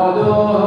Adore.